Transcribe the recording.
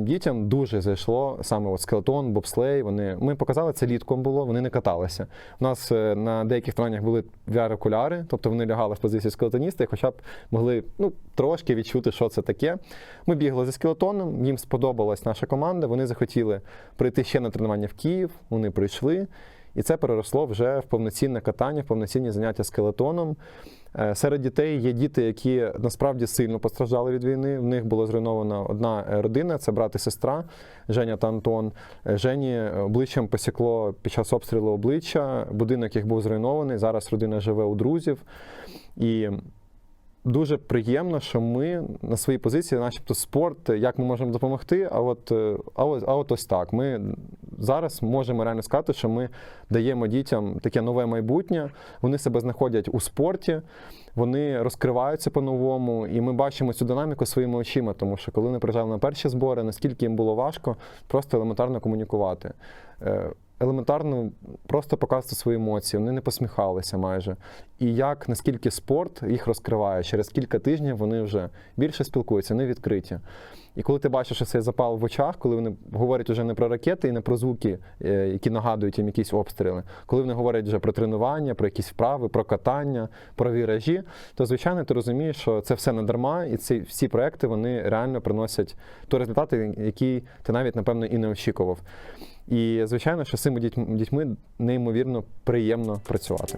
Дітям дуже зайшло саме от скелетон, бобслей. Вони ми показали це літком було, вони не каталися. У нас е, на деяких тренуваннях були VR-окуляри, тобто вони лягали в позицію скелетоніста і хоча б могли ну, трошки відчути, що це таке. Ми бігли зі скелетоном, їм сподобалась наша команда. Вони захотіли прийти ще на тренування в Київ. Вони прийшли. І це переросло вже в повноцінне катання, в повноцінні заняття скелетоном. Е, Серед дітей є діти, які насправді сильно постраждали від війни. В них була зруйнована одна е, родина, це брат і сестра Женя та Антон. Е, Жені обличчям посікло під час обстрілу обличчя. Будинок їх був зруйнований. Зараз родина живе у друзів. І дуже приємно, що ми на своїй позиції, начебто, спорт, як ми можемо допомогти. А от, а от, а от ось так. Ми зараз можемо реально сказати, що ми даємо дітям таке нове майбутнє. Вони себе знаходять у спорті, вони розкриваються по-новому, і ми бачимо цю динаміку своїми очима, тому що коли вони приїжджали на перші збори, наскільки їм було важко просто елементарно комунікувати. Елементарно просто показувати свої емоції, вони не посміхалися майже. І як наскільки спорт їх розкриває, через кілька тижнів вони вже більше спілкуються, вони відкриті. І коли ти бачиш що цей запал в очах, коли вони говорять вже не про ракети і не про звуки, е, які нагадують їм якісь обстріли, коли вони говорять вже про тренування, про якісь вправи, про катання, про віражі, то звичайно ти розумієш, що це все не дарма, і ці всі проекти вони реально приносять той результат, який ти навіть напевно і не очікував. І звичайно, що з цими дітьми, неймовірно приємно працювати.